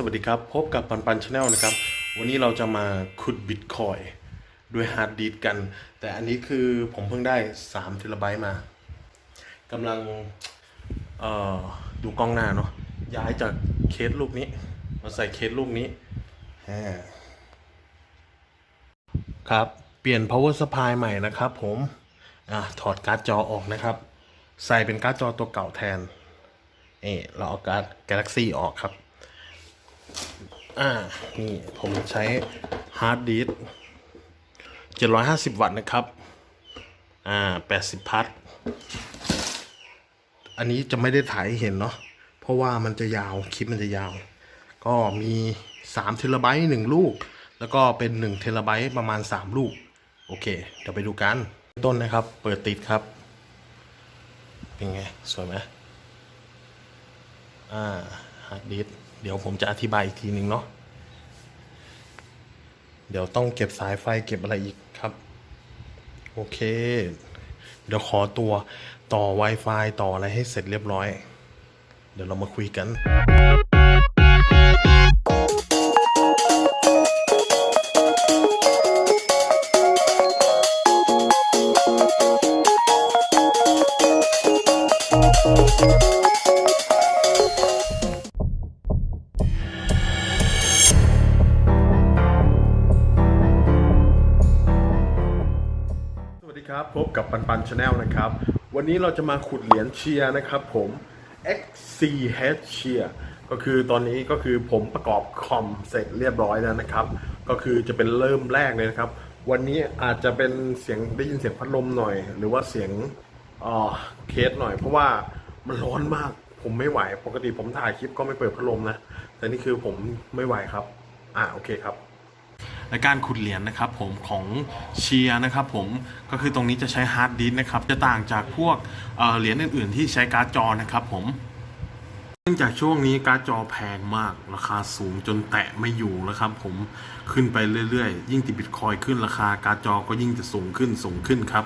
สวัสดีครับ พบกับปันปันชาแนลนะครับ วันนี้เราจะมาขุดบิตคอยด้วยฮาร์ดดิสกัน แต่อันนี้คือผมเพิ่งได้3เทราไบต์มากำลังดูกล้องหน้าเนาะย้ายจากเคสลูกนี้ มาใส่เคสลูกนี้ครับ เปลี่ยน power supply ใหม่นะครับผมอถอดการ์ดจอออกนะครับ ใส่เป็นการ์ดจอตัวเก่าแทนเออเราเอาการ์ด Galaxy ออกครับ อ่า นี่ผมใช้ฮาร์ดดิสก์750 วัตต์นะครับ อ่า 80 พัทอันนี้จะไม่ได้ถ่ายเห็นเนาะ เพราะว่ามันจะยาว คลิปมันจะยาว ก็มี3เทราไบต์1ลูก แล้วก็เป็น1เทราไบต์ประมาณ 3 ลูก โอเค เดี๋ยวไปดูกัน ต้นนะครับ เปิดติดครับ เป็นไง สวยไหมอ่า ฮาร์ดดิสก์ เดี๋ยวผมจะอธิบายอีกทีหนึ่งเนาะเดี๋ยวต้องเก็บสายไฟเก็บอะไรอีกครับ โอเค เดี๋ยวขอตัวต่อ Wi-Fi ต่ออะไรให้เสร็จเรียบร้อย เดี๋ยวเรามาคุยกัน ชาแนลนะครับ วันนี้เราจะมาขุดเหรียญเชียร์นะครับผม XCH เชียร์ก็คือตอนนี้ก็คือผมประกอบคอมเสร็จเรียบร้อยแล้วนะครับ ก็คือจะเป็นเริ่มแรกเลยนะครับ วันนี้อาจจะเป็นเสียงได้ยินเสียงพัดลมหน่อย หรือว่าเสียงเอ่อเคสหน่อย เพราะว่ามันร้อนมากผมไม่ไหว ปกติผมถ่ายคลิปก็ไม่เปิดพัดลมนะ แต่นี่คือผมไม่ไหวครับ อ่าโอเคครับ และการขุดเหรียญนะครับผมของเชียร์นะครับผมก็คือตรงนี้จะใช้ฮาร์ดดิสก์นะครับจะต่างจากพวกเเหรียญอื่น ๆ ที่ใช้การ์ดจอนะครับผมเนื่องจากช่วงนี้การ์ดจอแพงมากราคาสูงจนแตะไม่อยู่แล้วครับผมขึ้นไปเรื่อยๆ ยิ่งติดบิตคอยขึ้นราคาการ์ดจอก็ยิ่งจะสูงขึ้นสูงขึ้นครับ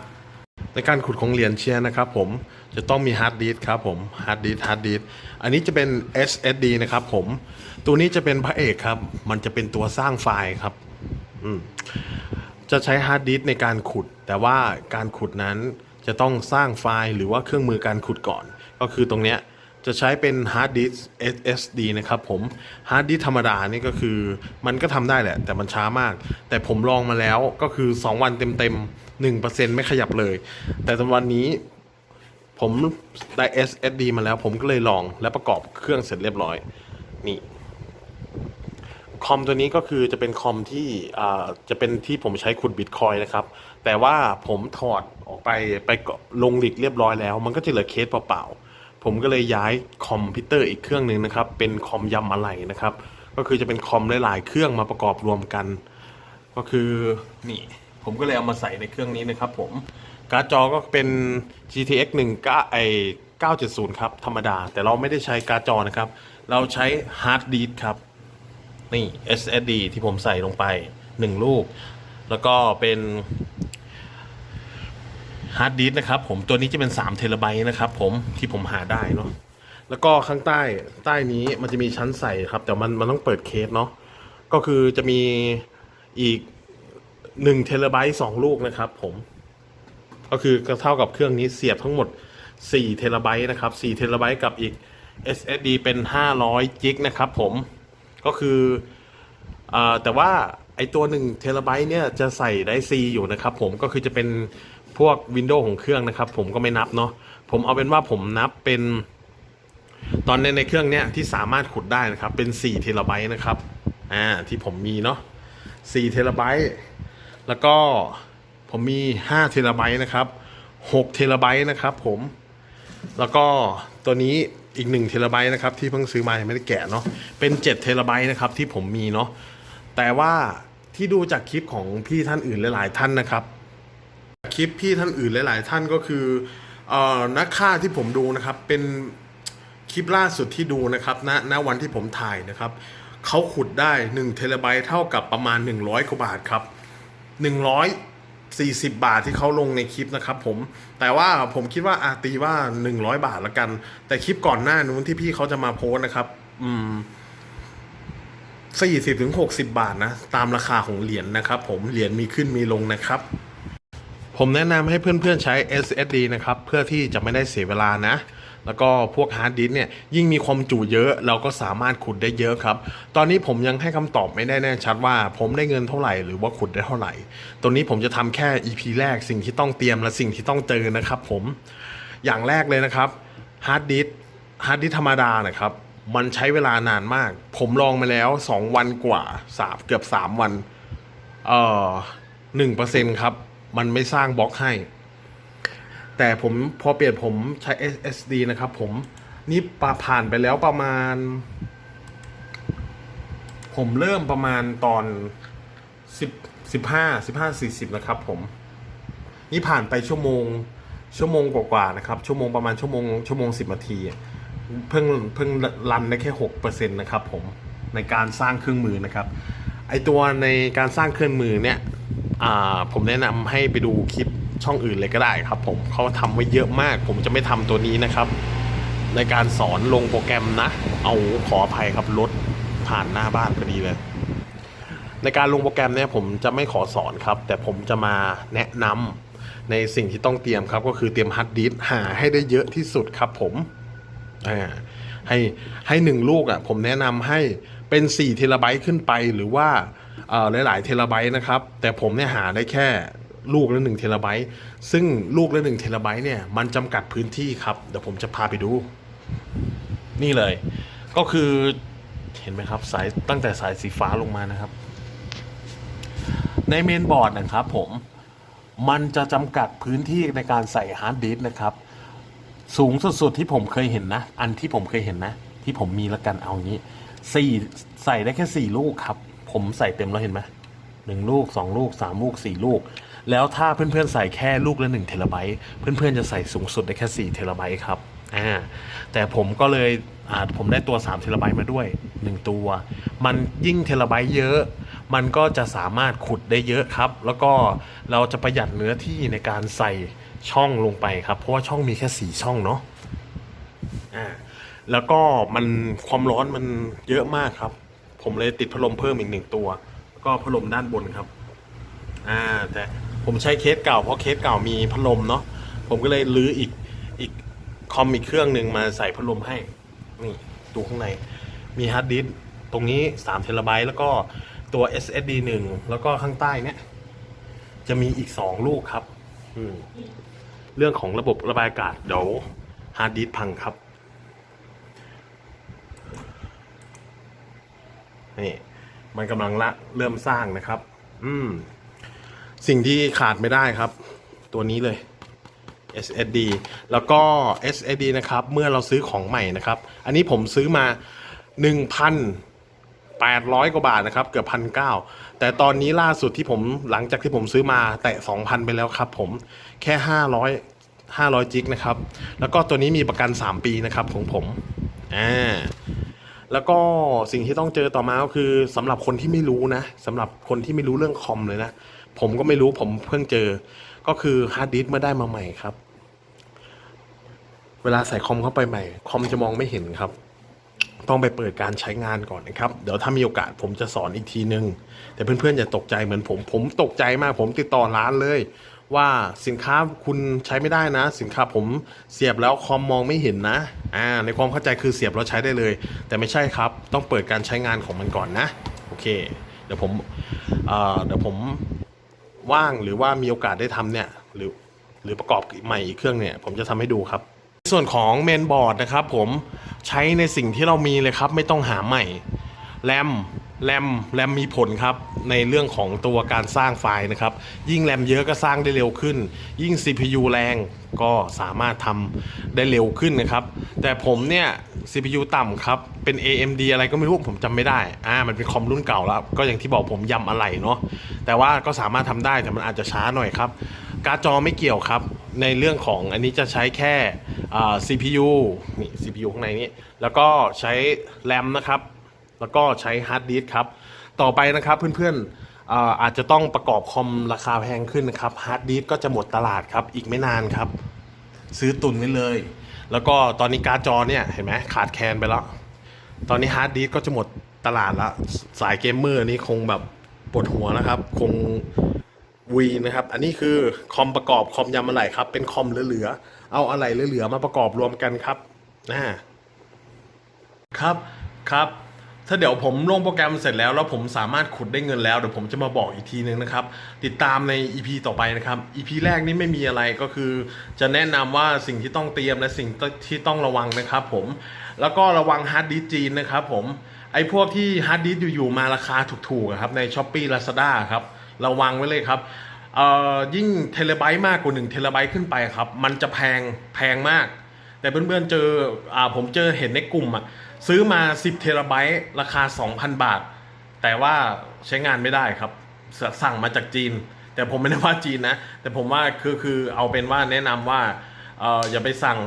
ในการขุดของเหรียญเชียร์นะครับผมจะต้องมีฮาร์ดดิสก์ครับผมฮาร์ดดิสก์ฮาร์ดดิสก์อันนี้จะเป็น SSD นะครับผมตัวนี้จะเป็นพระเอกครับ มันจะเป็นตัวสร้างไฟล์ครับ จะใช้ฮาร์ดดิสในการขุด แต่ว่าการขุดนั้นจะต้องสร้างไฟล์หรือว่าเครื่องมือการขุดก่อน ก็คือตรงเนี้ยจะใช้เป็นฮาร์ดดิส SSD นะครับผมฮาร์ดดิสธรรมดานี่ก็คือมันก็ทำได้แหละ แต่มันช้ามาก แต่ผมลองมาแล้วก็คือ 2 วันเต็มๆ1%ไม่ขยับเลย แต่ตวันนี้ผมได้ SSD มาแล้วผมก็เลยลองและประกอบเครื่องเสร็จเรียบร้อย นี่ คอมตัวนี้ก็คือจะเป็นคอมที่จะเป็นที่ผมใช้ขุดบิตคอยนะครับ แต่ว่าผมถอดออกไปไปลงหลิกเรียบร้อยแล้ว มันก็จะเหลือเคสเปล่าๆ ผมก็เลยย้ายคอมพิวเตอร์อีกเครื่องหนึ่งนะครับ เป็นคอมยำอะไรนะครับ ก็คือจะเป็นคอมหลายๆ เครื่องมาประกอบรวมกัน ก็คือนี่ผมก็เลยเอามาใส่ในเครื่องนี้นะครับ ผมการ์ดจอก็เป็น GTX 1 9ไอ970 ครับ ธรรมดา แต่เราไม่ได้ใช้การ์ดจอนะครับ เราใช้ฮาร์ดดิสครับ นี่ SSD ที่ผมใส่ลงไป 1 ลูก แล้วก็เป็นฮาร์ดดิสก์นะครับผมตัวนี้จะเป็น3เทราไบต์นะครับผมที่ผมหาได้เนาะแล้วก็ข้างใต้ใต้นี้มันจะมีชั้นใส่ครับ แต่มันมันต้องเปิดเคสเนาะก็คือจะมีอีก1เทราไบต์2ลูกนะครับผมก็คือเท่ากับเครื่องนี้เสียบทั้งหมด4เทราไบต์นะครับ4เทราไบต์กับอีก SSD เป็น500จิกนะครับผม ก็คืออแต่ว่าไอตัว1เทราไบต์เนี่ยจะใส่ได้ C อยู่นะครับผมก็คือจะเป็นพวกวินโดว์ของเครื่องนะครับ ผมก็ไม่นับเนาะผมเอาเป็นว่าผมนับเป็น ตอนในในเครื่องเนี้ยที่สามารถขุดได้นะครับ เป็น4เทราไบต์นะครับอ่าที่ผมมีเนาะ4เทราไบต์แล้วก็ผมมี5เทราไบต์นะครับ6เทราไบต์นะครับผมแล้วก็ตัวนี้ อีก1เทราไบต์นะครับที่เพิ่งซื้อมายังไม่ได้แกะเนาะเป็น7เทราไบต์นะครับที่ผมมีเนาะแต่ว่าที่ดูจากคลิปของพี่ท่านอื่นหลาย ๆ ท่านนะครับคลิปพี่ท่านอื่นหลาย ๆ ท่านก็คือเอ่อนักค่าที่ผมดูนะครับเป็นคลิปล่าสุดที่ดูนะครับณณวันที่ผมถ่ายนะครับเขาขุดได้1เทราไบต์เท่ากับประมาณ 100กว่าบาทครับ 40 บาทที่เขาลงในคลิปนะครับผมแต่ว่าผมคิดว่าอาตีว่า 100 บาทละกัน แต่คลิปก่อนหน้านู้นที่พี่เขาจะมาโพสนะครับ อืม40ถึงหกสิบาทนะ ตามราคาของเหรียญนะครับผมเหรียญมีขึ้นมีลงนะครับ ผมแนะนำให้เพื่อนๆใช้ SSD นะครับ เพื่อที่จะไม่ได้เสียเวลานะ แล้วก็พวกฮาร์ดดิสก์เนี่ยยิ่งมีความจุเยอะเราก็สามารถขุดได้เยอะครับ ตอนนี้ผมยังให้คำตอบไม่ได้แน่ชัดว่า ผมได้เงินเท่าไหร่หรือว่าขุดได้เท่าไหร่ตรงนี้ผมจะทำแค่ EP แรกสิ่งที่ต้องเตรียมและสิ่งที่ต้องเจอนะครับ ผมอย่างแรกเลยนะครับฮาร์ดดิสก์ฮาร์ดดิสก์ธรรมดานะครับมันใช้เวลานานมาก ผมลองมาแล้ว 2 วันกว่าสามเกือบ 3 วัน เอ่อหนึ่งเปอร์เซ็นครับ มันไม่สร้างบล็อกให้ แต่ผมพอเปลี่ยนผมใช้ SSD นะครับผมนี่ปาผ่านไปแล้วประมาณ ผมเริ่มประมาณตอนสิบสิบห้าสิบห้าสี่สิบนะครับผม นี่ผ่านไปชั่วโมง ชั่วโมงกว่าๆนะครับ ชั่วโมงประมาณชั่วโมงชั่วโมงสิบนาที เพิ่งเพิ่งรันได้แค่หกเปอร์เซ็นต์นะครับผมในการสร้างเครื่องมือนะครับ ไอตัวในการสร้างเครื่องมือเนี่ยอ่าผมแนะนำให้ไปดูคลิป ช่องอื่นเลยก็ได้ครับ ผมเขาทำไว้เยอะมาก ผมจะไม่ทำตัวนี้นะครับ ในการสอนลงโปรแกรมนะ เอาขออภัยครับรถผ่านหน้าบ้านพอดีเลย ในการลงโปรแกรมเนี่ยผมจะไม่ขอสอนครับ แต่ผมจะมาแนะนำในสิ่งที่ต้องเตรียมครับ ก็คือเตรียมฮาร์ดดิสหาให้ได้เยอะที่สุดครับ ผมอ่าให้ให้หนึ่งลูกอะผมแนะนำให้เป็น4เทราไบต์ขึ้นไปหรือว่าหลาย ๆ เทราไบต์นะครับ แต่ผมเนี่ยหาได้แค่ ลูกละ1เทราไบต์ซึ่งลูกละ1เทราไบต์เนี่ยมันจำกัดพื้นที่ครับ เดี๋ยวผมจะพาไปดู นี่เลย ก็คือเห็นไหมครับสายตั้งแต่สายสีฟ้าลงมานะครับ ในเมนบอร์ดนะครับผมมันจะจำกัดพื้นที่ในการใส่ฮาร์ดดิสก์นะครับ สูงสุดๆที่ผมเคยเห็นนะ อันที่ผมเคยเห็นนะ ที่ผมมีละกันเอางี้สี่ใส่ได้แค่สี่ลูกครับ ผมใส่เต็มแล้วเห็นไหมหนึ่งลูกสองลูกสามลูกสี่ลูก แล้วถ้าเพื่อนๆใส่แค่ลูกละหนึ่งเทราไบต์เพื่อนๆจะใส่สูงสุดได้แค่สี่เทราไบต์ครับอ่าแต่ผมก็เลยอ่าผมได้ตัว3เทราไบต์มาด้วย 1 ตัว มันยิ่งเทราไบต์เยอะ มันก็จะสามารถขุดได้เยอะครับ แล้วก็เราจะประหยัดเนื้อที่ในการใส่ช่องลงไปครับ เพราะว่าช่องมีแค่ 4 ช่องเนาะอ่าแล้วก็มันความร้อนมันเยอะมากครับ ผมเลยติดพัดลมเพิ่มอีกหนึ่งตัวแล้วก็พัดลมด้านบนครับ อ่าแต่ ผมใช้เคสเก่าเพราะเคสเก่ามีพัดลมเนาะผมก็เลยรื้ออีกอีกคอมอีกเครื่องหนึ่งมาใส่พัดลมให้ นี่ดูข้างใน มีฮาร์ดดิสก์ตรงนี้3เทราไบต์แล้วก็ตัว SSD 1 แล้วก็ข้างใต้เนี่ย จะมีอีก 2 ลูกครับ อืมเรื่องของระบบระบายอากาศเดี๋ยวฮาร์ดดิสก์พังครับ นี่ มันกำลังละเริ่มสร้างนะครับ อืม สิ่งที่ขาดไม่ได้ครับ ตัวนี้เลย SSD แล้วก็ SSD นะครับ เมื่อเราซื้อของใหม่นะครับ อันนี้ผมซื้อมา 1,800 กว่าบาทนะครับ เกือบพันเแต่ตอนนี้ล่าสุดที่ผมหลังจากที่ผมซื้อมาแตะ 2,000 ไปแล้วครับผมแค่ 500 500 จิกนะครับ แล้วก็ตัวนี้มีประกัน 3 ปีนะครับของผม อ่า แล้วก็สิ่งที่ต้องเจอต่อมาก็คือสำหรับคนที่ไม่รู้นะสำหรับคนที่ไม่รู้เรื่องคอมเลยนะ ผมก็ไม่รู้ผมเพิ่งเจอ ก็คือฮาร์ดดิสก์เมื่อได้มาใหม่ครับ เวลาใส่คอมเข้าไปใหม่ คอมจะมองไม่เห็นครับ ต้องไปเปิดการใช้งานก่อนนะครับ เดี๋ยวถ้ามีโอกาสผมจะสอนอีกทีนึง แต่เพื่อนๆอย่าตกใจเหมือนผม ผมตกใจมากผมติดต่อร้านเลย ว่าสินค้าคุณใช้ไม่ได้นะ สินค้าผมเสียบแล้วคอมมองไม่เห็นนะ อ่า ในความเข้าใจคือเสียบแล้วใช้ได้เลย แต่ไม่ใช่ครับ ต้องเปิดการใช้งานของมันก่อนนะ โอเค เดี๋ยวผมเอ่อเดี๋ยวผม ว่างหรือว่ามีโอกาสได้ทำเนี่ยหรือหรือประกอบใหม่อีกเครื่องเนี่ยผมจะทำให้ดูครับ ส่วนของเมนบอร์ดนะครับผมใช้ในสิ่งที่เรามีเลยครับ ไม่ต้องหาใหม่แรม แรมแรมมีผลครับในเรื่องของตัวการสร้างไฟล์นะครับ ยิ่งแรมเยอะก็สร้างได้เร็วขึ้น ยิ่ง CPU แรงก็สามารถทำได้เร็วขึ้นนะครับ แต่ผมเนี่ย CPU ต่ำครับ เป็น AMD อะไรก็ไม่รู้ผมจำไม่ได้ อ่า มันเป็นคอมรุ่นเก่าแล้ว ก็อย่างที่บอกผมยำอะไรเนาะ แต่ว่าก็สามารถทำได้แต่มันอาจจะช้าหน่อยครับ การจอไม่เกี่ยวครับ ในเรื่องของอันนี้จะใช้แค่ CPU นี่ CPU ข้างในนี้ แล้วก็ใช้แรมนะครับ แล้วก็ใช้ฮาร์ดดิสครับ ต่อไปนะครับเพื่อนๆอาอาจจะต้องประกอบคอมราคาแพงขึ้นนะครับฮาร์ดดิสก็จะหมดตลาดครับอีกไม่นานครับ ซื้อตุนไว้เลย แล้วก็ตอนนี้การ์ดจอเนี่ยเห็นไหมขาดแคลนไปแล้ว ตอนนี้ฮาร์ดดิสก็จะหมดตลาดละสายเกมเมอร์นี่คงแบบปวดหัวนะครับ คงวีนะครับ อันนี้คือคอมประกอบคอมยำอะไรครับ เป็นคอมเหลือๆ เอาอะไรเหลือๆ มาประกอบรวมกันครับนะ ครับ ครับ ถ้าเดี๋ยวผมลงโปรแกรมเสร็จแล้ว แล้วผมสามารถขุดได้เงินแล้วเดี๋ยวผมจะมาบอกอีกทีนึงนะครับ ติดตามใน EP ต่อไปนะครับ EP แรกนี่ไม่มีอะไรก็คือ จะแนะนำว่าสิ่งที่ต้องเตรียมและสิ่งที่ต้องระวังนะครับผมแล้วก็ระวังฮาร์ดดิสจีนนะครับผมไอ้พวกที่ฮาร์ดดิสอยู่ๆมาราคาถูกๆครับใน s h อ p e e Lazada ครับระวังไว้เลยครับยิ่งเทเลไบต์มากกว่า1เทเลไบต์ขึ้นไปครับ มันจะแพงแพงมาก แต่เพื่อนๆเจออ่าผมเจอเห็นในกลุ่มอะซื้อมา 10 เทราไบต์ราคา 2,000 บาท แต่ว่าใช้งานไม่ได้ครับสสั่งมาจากจีน แต่ผมไม่ได้ว่าจีนนะ แต่ผมว่าคือคือเอาเป็นว่าแนะนำว่าเอออย่าไปสั่ง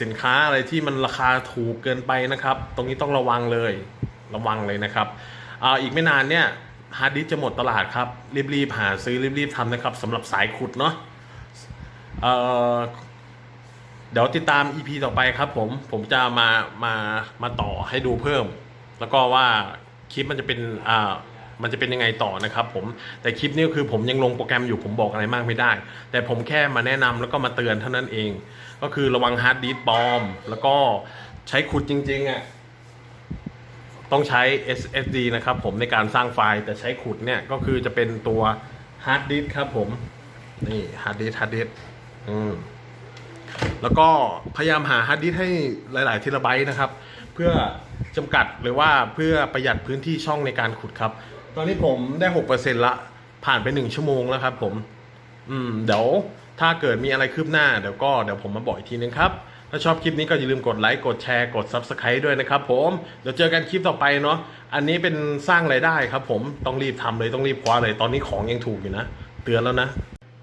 สินค้าอะไรที่มันราคาถูกเกินไปนะครับ ตรงนี้ต้องระวังเลยระวังเลยนะครับออีกไม่นานเนี่ยฮาร์ดดิสก์จะหมดตลาดครับ รีบๆหาซื้อรีบๆทำนะครับสำหรับสายขุดเนาะ เดี๋ยวติดตาม EP ต่อไปครับผมผมจะมามามาต่อให้ดูเพิ่ม แล้วก็ว่าคลิปมันจะเป็นอ่ามันจะเป็นยังไงต่อนะครับผมแต่คลิปนี้คือผมยังลงโปรแกรมอยู่ผมบอกอะไรมากไม่ได้ แต่ผมแค่มาแนะนำแล้วก็มาเตือนเท่านั้นเอง ก็คือระวังฮาร์ดดิสก์ปลอม แล้วก็ใช้ขุดจริงๆอะต้องใช้ SSD นะครับผมในการสร้างไฟล์แต่ใช้ขุดเนี่ยก็คือจะเป็นตัวฮาร์ดดิสก์ครับผมนี่ฮาร์ดดิสก์ฮาร์ดดิสก์อืม แล้วก็พยายามหาฮาร์ดดิสให้หลาย ๆ เทราไบต์นะครับ เพื่อจำกัดหรือว่าเพื่อประหยัดพื้นที่ช่องในการขุดครับ ตอนนี้ผมได้ 6%ละ ผ่านไป 1 ชั่วโมงแล้วครับผม อืม เดี๋ยวถ้าเกิดมีอะไรคืบหน้าเดี๋ยวก็เดี๋ยวผมมาบอกอีกทีนึงครับ ถ้าชอบคลิปนี้ก็อย่าลืมกดไลค์ กดแชร์ กด Subscribe ด้วยนะครับผม เดี๋ยวเจอกันคลิปต่อไปเนาะ อันนี้เป็นสร้างรายได้ครับผม ต้องรีบทำเลยต้องรีบคว้าเลย ตอนนี้ของยังถูกอยู่นะ เตือนแล้วนะ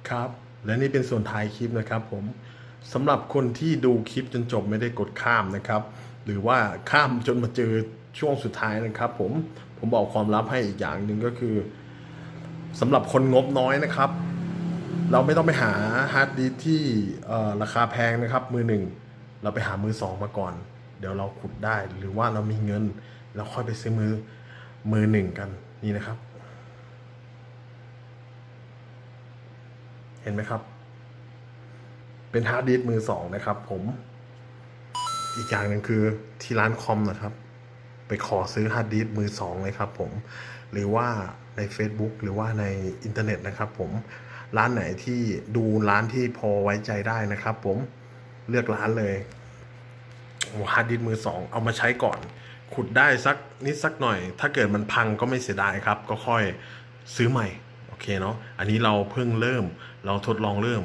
ครับ และนี่เป็นส่วนท้ายคลิปนะครับผม สำหรับคนที่ดูคลิปจนจบไม่ได้กดข้ามนะครับ หรือว่าข้ามจนมาเจอช่วงสุดท้ายนะครับผมผมบอกความลับให้อีกอย่างหนึ่งก็คือสำหรับคนงบน้อยนะครับ เราไม่ต้องไปหาฮาร์ดดิสที่ราคาแพงนะครับ มือหนึ่งเราไปหามือสองมาก่อน เดี๋ยวเราขุดได้หรือว่าเรามีเงินเราค่อยไปซื้อมือมือหนึ่งกันนี่นะครับ เห็นไหมครับ เป็นฮาร์ดดิสก์มือสองนะครับ ผม อีกอย่างหนึ่งคือที่ร้านคอมนะครับ ไปขอซื้อฮาร์ดดิสก์มือสองเลยครับ ผม หรือว่าใน Facebook หรือว่าในอินเทอร์เน็ตนะครับ ผมร้านไหนที่ดูร้านที่พอไว้ใจได้นะครับ ผมเลือกร้านเลยฮาร์ดดิสก์มือสองเอามาใช้ก่อน ขุดได้สักนิดสักหน่อย ถ้าเกิดมันพังก็ไม่เสียดายครับ ก็ค่อยซื้อใหม่ โอเคเนาะอันนี้เราเพิ่งเริ่มเราทดลองเริ่ม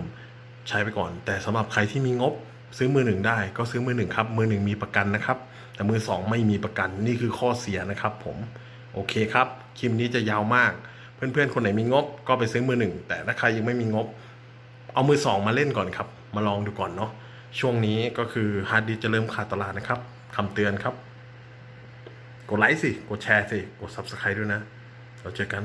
ใช้ไปก่อน แต่สำหรับใครที่มีงบซื้อมือหนึ่งได้ก็ซื้อมือหนึ่งครับ มือหนึ่งมีประกันนะครับ แต่มือสองไม่มีประกันนี่คือข้อเสียนะครับ ผมโอเคครับคลิปนี้จะยาวมาก เพื่อนๆคนไหนมีงบก็ไปซื้อมือหนึ่งแต่ถ้าใครยังไม่มีงบ เอามือสองมาเล่นก่อนครับ มาลองดูก่อนเนาะช่วงนี้ก็คือฮาร์ดดิสจะเริ่มขาดตลาดนะครับคำเตือนครับ กดไลค์สิ กดแชร์สิ กด Subscribe ด้วยนะ เราเจอกัน